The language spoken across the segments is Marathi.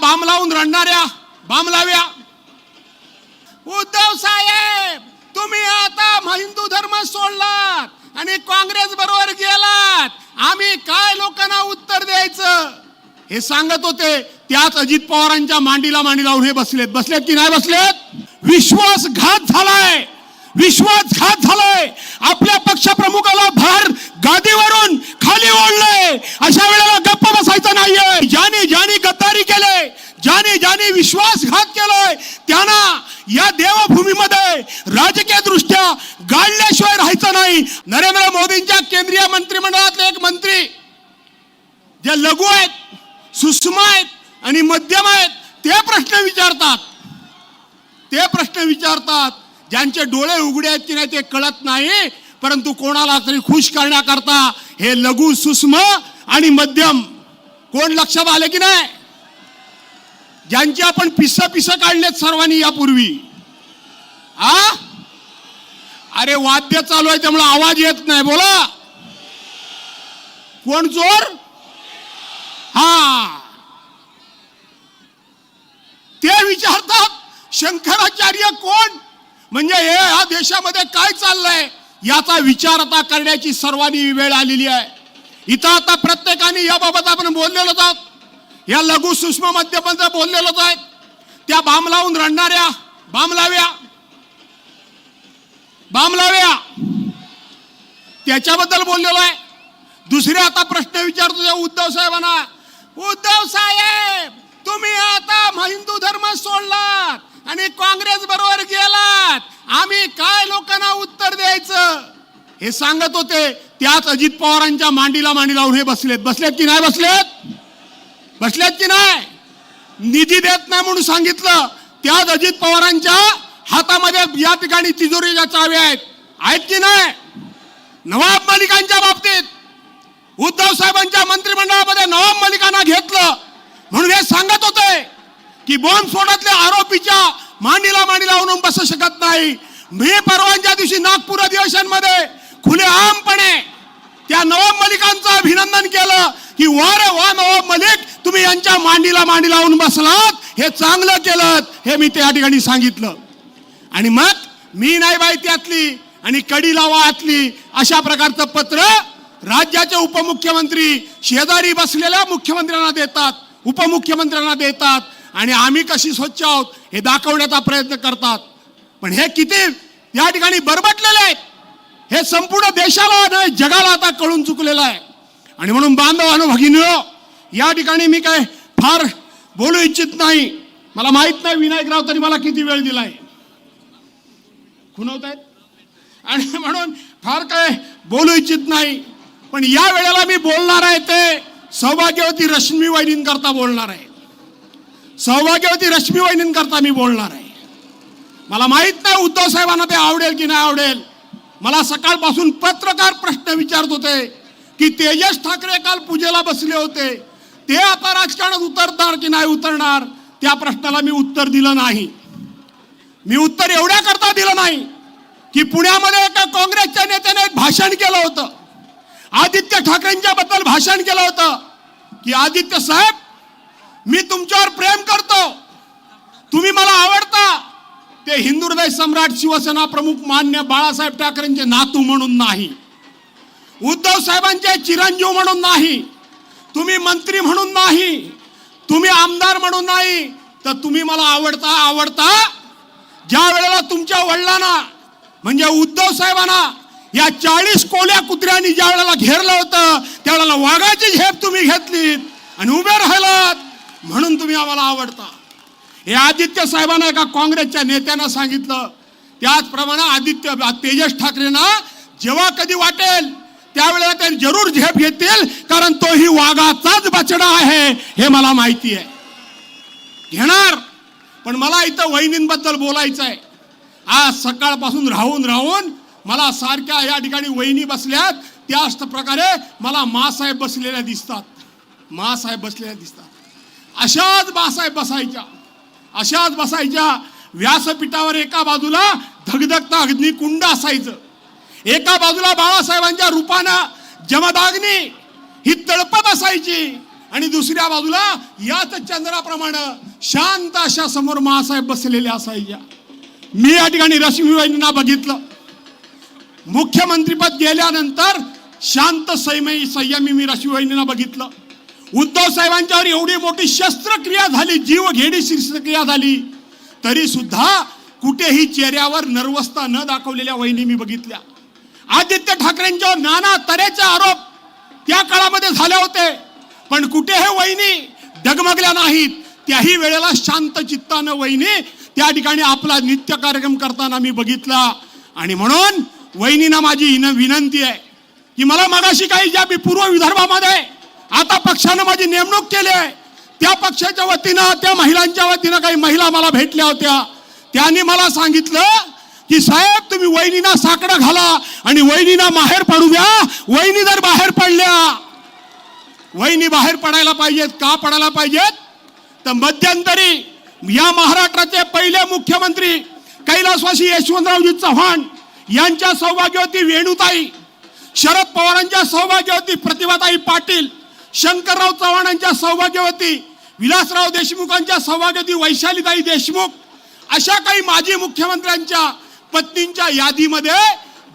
बाम लावून रडणाऱ्या बाम लाव्या. उद्धव साहेब तुम्ही आता हिंदू धर्म सोडलात आणि काँग्रेस बरोबर गेलात. आम्ही काय लोकांना उत्तर द्यायचं? हे सांगत होते. त्याच अजित पवारांच्या मांडीला मांडी लावून हे बसलेत. बसलेत की नाही बसलेत? विश्वासघात झालाय. विश्वासघात झालाय. आपल्या पक्षप्रमुखाला भार गादीवरून खाली ओढलंय. अशा वेळेला गप्प बसायचं नाहीये ज्याने ज्याने गद्दारी केले ज्यांनी विश्वासघात केलाय त्यांना या देवभूमीमध्ये राजकीय दृष्ट्या गाळल्याशिवाय राहायचं नाही. नरेंद्र मोदींच्या केंद्रीय मंत्रिमंडळातले एक मंत्री जे लघु आहेत सुषमा आहेत आणि मध्यम आहेत ते प्रश्न विचारतात. ते प्रश्न विचारतात ज्यांचे डोळे उघडे आहेत की नाही ते कळत नाही परंतु कोणाला तरी खुश करण्याकरता हे लघु सुषम आणि मध्यम कोण लक्षात आले की नाही? ज्यांची आपण पिस पिस काढलेत सर्वांनी यापूर्वी. आ? अरे वाद्य चालू आहे त्यामुळे आवाज येत नाही बोला. कोण चोर हा. ते विचारतात शंकराचार्य कोण? म्हणजे हे ह्या देशामध्ये काय चाललंय? याचा विचार आता करण्याची सर्वांनी वेळ आलेली आहे. इथं आता प्रत्येकाने याबाबत आपण बोललेलो आहोत. या लघु सूक्ष्म मध्यमध्ये बोललेलोच आहे त्या बाम लावून रडणाऱ्या बाम लाव्या. बाम लाव्या. त्याच्याबद्दल बोललेलो आहे. दुसरे आता प्रश्न विचारतो त्या उद्धव साहेबांना. उद्धव साहेब तुम्ही आता हिंदू धर्म सोडलात आणि काँग्रेस बरोबर गेलात. आम्ही काय लोकांना उत्तर द्यायचं? हे सांगत होते. त्याच अजित पवारांच्या मांडीला मांडी लावून हे बसलेत. बसलेत की नाही बसलेत? बसल्यात की नाही? निधी देत नाही म्हणून सांगितलं. त्याच अजित पवारांच्या हातामध्ये या ठिकाणी तिजोरीच्या चाव्या आहेत. आहेत की नाही? नवाब मलिकांच्या बाबतीत उद्धव साहेबांच्या मंत्रिमंडळामध्ये नवाब मलिकांना घेतलं. म्हणून हे सांगत होते की बॉम्बस्फोटातल्या आरोपीच्या मांडीला मांडी लावून बसू शकत नाही. मी परवांच्या दिवशी नागपूर अधिवेशनमध्ये खुलेआमपणे त्या नवाब मलिकांचं अभिनंदन केलं की वा रे वा नवाब मलिक तुम्ही यांच्या मांडीला मांडी लावून बसलात हे चांगलं केलं हे मी त्या ठिकाणी सांगितलं. आणि मग मी नाही बाई त्यातली आणि कडी लावा आतली अशा प्रकारचं पत्र राज्याचे उपमुख्यमंत्री शेजारी बसलेल्या मुख्यमंत्र्यांना देतात उपमुख्यमंत्र्यांना देतात आणि आम्ही कशी स्वच्छ आहोत हे दाखवण्याचा प्रयत्न करतात. पण हे किती या ठिकाणी बरबटलेले आहेत. हे संपूर्ण देशाला नाही जगाला आता कळून चुकलेलं आहे. आणि म्हणून बांधवानो भगिनी या ठिकाणी मी काय फार बोलू इच्छित नाही. मला माहीत नाही विनायकराव तरी मला किती वेळ दिलाय. खुनवत आहेत आणि म्हणून फार काय बोलू इच्छित नाही. पण या वेळेला मी बोलणार आहे ते सौभाग्यवती रश्मी वहिनींकरता बोलणार आहे. सौभाग्यवती रश्मी वहिनींकरता मी बोलणार आहे. मला माहीत नाही उद्धव साहेबांना ते आवडेल की नाही आवडेल. मला सकाळपासून पत्रकार प्रश्न विचारत होते की तेजस ठाकरे काल पूजेला बसले होते. ते आता राजकारणात उतरणार की नाही उतरणार त्या प्रश्नाला मी उत्तर दिलं नाही. मी उत्तर एवढ्या करता दिलं नाही की पुण्यामध्ये एका काँग्रेसच्या नेत्याने एक भाषण केलं होतं. आदित्य ठाकरेंच्या बद्दल भाषण केलं होतं की आदित्य साहेब मी तुमच्यावर प्रेम करतो. तुम्ही मला आवडता. ते हिंदू हृदय सम्राट शिवसेना प्रमुख मान्य बाळासाहेब ठाकरेंचे नातू म्हणून नाही. उद्धव साहेबांचे चिरंजीव म्हणून नाही. तुम्ही मंत्री म्हणून नाही तुम्ही आमदार म्हणून नाही तर तुम्ही मला आवडता आवडता? ज्या वेळेला तुमच्या वडिलांना म्हणजे उद्धव साहेबांना या चाळीस कोल्या कुत्र्यांनी ज्या वेळेला घेरलं होतं त्यावेळेला वाघाची झेप तुम्ही घेतलीत आणि उभे राहिलात म्हणून तुम्ही आम्हाला आवडता. हे आदित्य साहेबांना एका काँग्रेसच्या नेत्यानं सांगितलं. त्याचप्रमाणे आदित्य तेजस ठाकरेंना जेव्हा कधी वाटेल त्यावेळेला ते जरूर झेप घेतील कारण तोही वाघाचाच बचडा आहे हे मला माहिती आहे. घेणार पण मला इथं वहिनींबद्दल बोलायचं आहे आज सकाळपासून राहून राहून मला सारख्या या ठिकाणी वहिनी बसल्यात त्याच प्रकारे मला मासाहेब बसलेल्या दिसतात. मासाहेब बसलेल्या दिसतात. अशाच मासाहेब बसायच्या. अशाच बसायच्या. व्यासपीठावर एका बाजूला धगधगता अग्निकुंड असायचं. एका बाजूला बाळासाहेबांच्या रूपानं जमदाग्नी ही तळपत असायची आणि दुसऱ्या बाजूला याच चंद्राप्रमाणे शांत अशा समोर महासाहेब बसलेले असायच्या मी या ठिकाणी रश्मीबाईंना बघितलं. मुख्यमंत्रीपद गेल्यानंतर शांत सैमयी संयमी मी रश्मीबाईंना बघितलं. उद्धव साहेबांच्यावर एवढी मोठी शस्त्रक्रिया झाली जीव घेणी शस्त्रक्रिया झाली तरी सुद्धा कुठेही चेहऱ्यावर नर्वसता न दाखवलेल्या वहिनी मी बघितल्या. आदित्य ठाकरेंच्या नाना तऱ्हेचे आरोप त्या काळामध्ये झाले होते. पण कुठे हे वहिनी डगमगल्या नाहीत. त्याही वेळेला शांत चित्तानं वहिनी त्या ठिकाणी आपला नित्य कार्यक्रम करताना मी बघितला. आणि म्हणून वहिनीना माझी विनंती आहे की मला मगाशी काही ज्या मी पूर्व विदर्भामध्ये आता पक्षानं माझी नेमणूक केली आहे त्या पक्षाच्या वतीनं त्या महिलांच्या वतीनं काही महिला मला भेटल्या होत्या. त्यांनी मला सांगितलं की साहेब तुम्ही वहिनीना साकडं घाला आणि वहिनीना बाहेर पडू द्या. वहिनी जर बाहेर पडल्या वहिनी बाहेर पडायला पाहिजेत का पडायला पाहिजेत? तर मध्यंतरी या महाराष्ट्राचे पहिले मुख्यमंत्री कैलासवासी यशवंतरावजी चव्हाण यांच्या सौभाग्यवती वेणुताई शरद पवारांच्या सौभाग्यवती प्रतिभाताई पाटील शंकरराव चव्हाणांच्या सौभाग्यवती विलासराव देशमुखांच्या सौभाग्यवती वैशालीताई देशमुख अशा काही माजी मुख्यमंत्र्यांच्या पत्नींच्या यादीमध्ये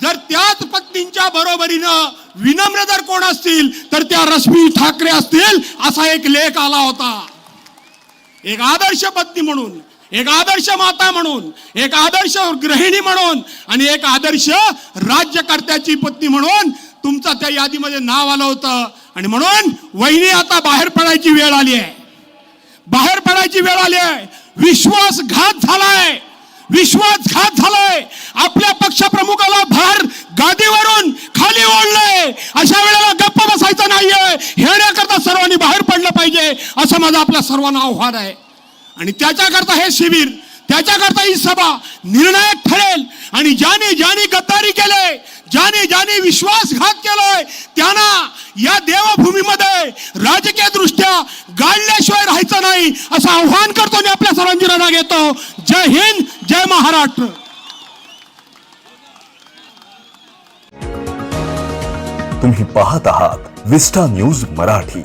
जर त्याच पत्नींच्या बरोबरीनं विनम्र जर कोण असतील तर त्या रश्मी ठाकरे असतील असा एक लेख आला होता. एक आदर्श पत्नी म्हणून एक आदर्श माता म्हणून एक आदर्श गृहिणी म्हणून आणि एक आदर्श राज्यकर्त्याची पत्नी म्हणून तुमचं त्या यादीमध्ये नाव आलं होतं. आणि म्हणून वहिनी आता बाहेर पडायची वेळ आली आहे. बाहेर पडायची वेळ आली आहे. विश्वासघात झालाय विश्वासघात झालाय. आपल्या पक्षप्रमुखाला भार गादीवरून खाली ओढलंय. अशा वेळेला गप्प बसायचं नाहीये. हेण्याकरता सर्वांनी बाहेर पडलं पाहिजे असं माझं आपल्या सर्वांना आव्हान आहे. आणि त्याच्याकरता हे शिबिर त्याच्याकरता ही सभा निर्णायक ठरेल. आणि ज्याने ज्याने गद्दारी केले ज्याने ज्याने विश्वासघात केलाय त्यांना या देवभूमीमध्ये राजकीय दृष्ट्या गाळल्याशिवाय नाही असं आव्हान करतो आणि आपल्या सर्वांची रजा घेतो. जय हिंद जय महाराष्ट्र. तुम्ही पाहत आहात विस्टा न्यूज मराठी.